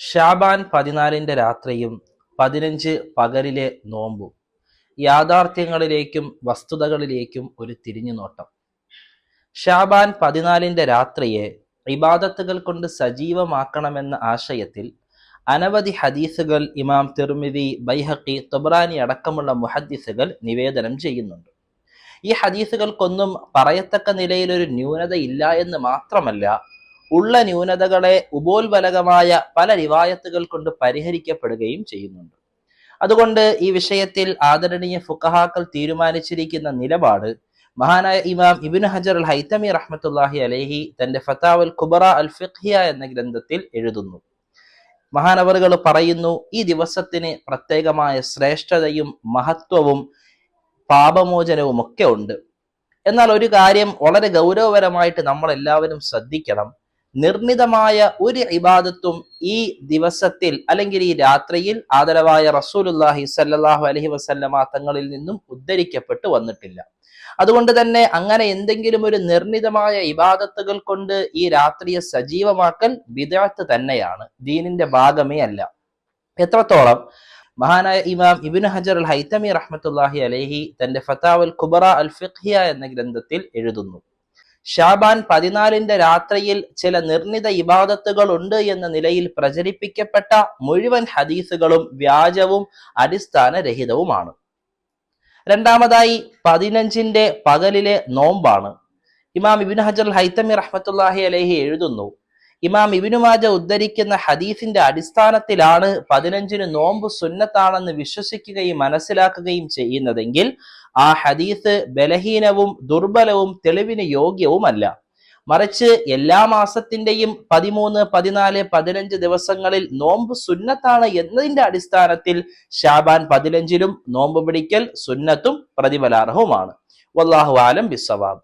ഷാബാൻ പതിനാലിന്റെ രാത്രിയും പതിനഞ്ച് പകലിലെ നോമ്പും യാഥാർത്ഥ്യങ്ങളിലേക്കും വസ്തുതകളിലേക്കും ഒരു തിരിഞ്ഞു നോട്ടം ഷാബാൻ പതിനാലിന്റെ രാത്രിയെ ഇബാദത്തുകൾ കൊണ്ട് സജീവമാക്കണമെന്ന ആശയത്തിൽ അനവധി ഹദീസുകൾ ഇമാം തിർമിതി ബൈഹക്കി തൊബ്രാനി അടക്കമുള്ള മുഹദ്ദീസുകൾ നിവേദനം ചെയ്യുന്നുണ്ട്. ഈ ഹദീസുകൾക്കൊന്നും പറയത്തക്ക നിലയിലൊരു ഒരു ന്യൂനത ഇല്ല എന്ന് മാത്രമല്ല ഉള്ള ന്യൂനതകളെ ഉപോത്ബലകമായ പല റിവായത്തുകൾ കൊണ്ട് പരിഹരിക്കപ്പെടുകയും ചെയ്യുന്നുണ്ട്. അതുകൊണ്ട് ഈ വിഷയത്തിൽ ആദരണീയ ഫുക്കഹാക്കൾ തീരുമാനിച്ചിരിക്കുന്ന നിലപാട് മഹാനായ ഇമാം ഇബിൻ ഹജർ അൽ ഹൈത്തമി റഹ്മത്തുല്ലാഹി അലഹി തന്റെ ഫത്താവൽ കുബറ അൽ ഫിഖ്ഹിയ എന്ന ഗ്രന്ഥത്തിൽ എഴുതുന്നു. മഹാനവറുകൾ പറയുന്നു ഈ ദിവസത്തിന് പ്രത്യേകമായ ശ്രേഷ്ഠതയും മഹത്വവും പാപമോചനവും ഒക്കെ ഉണ്ട്. എന്നാൽ ഒരു കാര്യം വളരെ ഗൗരവപരമായിട്ട് നമ്മൾ എല്ലാവരും ശ്രദ്ധിക്കണം. നിർണിതമായ ഒരു ഇബാദത്തും ഈ ദിവസത്തിൽ അല്ലെങ്കിൽ ഈ രാത്രിയിൽ ആദരവായ റസൂലുല്ലാഹി സല്ലാഹു അലഹി വസല്ലമ തങ്ങളിൽ നിന്നും ഉദ്ധരിക്കപ്പെട്ടു വന്നിട്ടില്ല. അതുകൊണ്ട് തന്നെ അങ്ങനെ എന്തെങ്കിലും ഒരു നിർണിതമായ ഇബാദത്തുകൾ കൊണ്ട് ഈ രാത്രിയെ സജീവമാക്കൽ വിദഗ്ധ തന്നെയാണ് ദീനിന്റെ ഭാഗമേ അല്ല. എത്രത്തോളം മഹാനായ ഇമാം ഇബിൻ ഹജർ അൽ ഹൈത്തമി റഹ്മത്തുല്ലാഹി അലഹി തന്റെ ഫത്താവൽ കുബറ അൽ ഫിഖ്ഹിയ എന്ന ഗ്രന്ഥത്തിൽ എഴുതുന്നു. ഷാബാൻ പതിനാലിന്റെ രാത്രിയിൽ ചില നിർണിത ഇബാദത്തുകൾ ഉണ്ട് എന്ന നിലയിൽ പ്രചരിപ്പിക്കപ്പെട്ട മുഴുവൻ ഹദീസുകളും വ്യാജവും അടിസ്ഥാനരഹിതവുമാണ്. രണ്ടാമതായി പതിനഞ്ചിന്റെ പകലിലെ നോമ്പാണ്. ഇമാം ഇബിൻ ഹജർ ഹൈത്തമി റഹ്മത്തുല്ലാഹി അലഹി എഴുതുന്നു ഇമാം ഇബിനുമാജ ഉദ്ധരിക്കുന്ന ഹദീഫിന്റെ അടിസ്ഥാനത്തിലാണ് പതിനഞ്ചിന് നോമ്പ് സുന്നത്താണെന്ന് വിശ്വസിക്കുകയും മനസ്സിലാക്കുകയും ചെയ്യുന്നതെങ്കിൽ ആ ഹദീസ് ബലഹീനവും ദുർബലവും തെളിവിന് യോഗ്യവുമല്ല. മറിച്ച് എല്ലാ മാസത്തിന്റെയും പതിമൂന്ന് പതിനാല് പതിനഞ്ച് ദിവസങ്ങളിൽ നോമ്പ് സുന്നത്താണ് എന്നതിന്റെ അടിസ്ഥാനത്തിൽ ഷാബാൻ പതിനഞ്ചിലും നോമ്പ് പിടിക്കൽ സുന്നത്തും പ്രതിഫലാർഹവുമാണ്. വല്ലാഹു ആലം ബിസവാബ്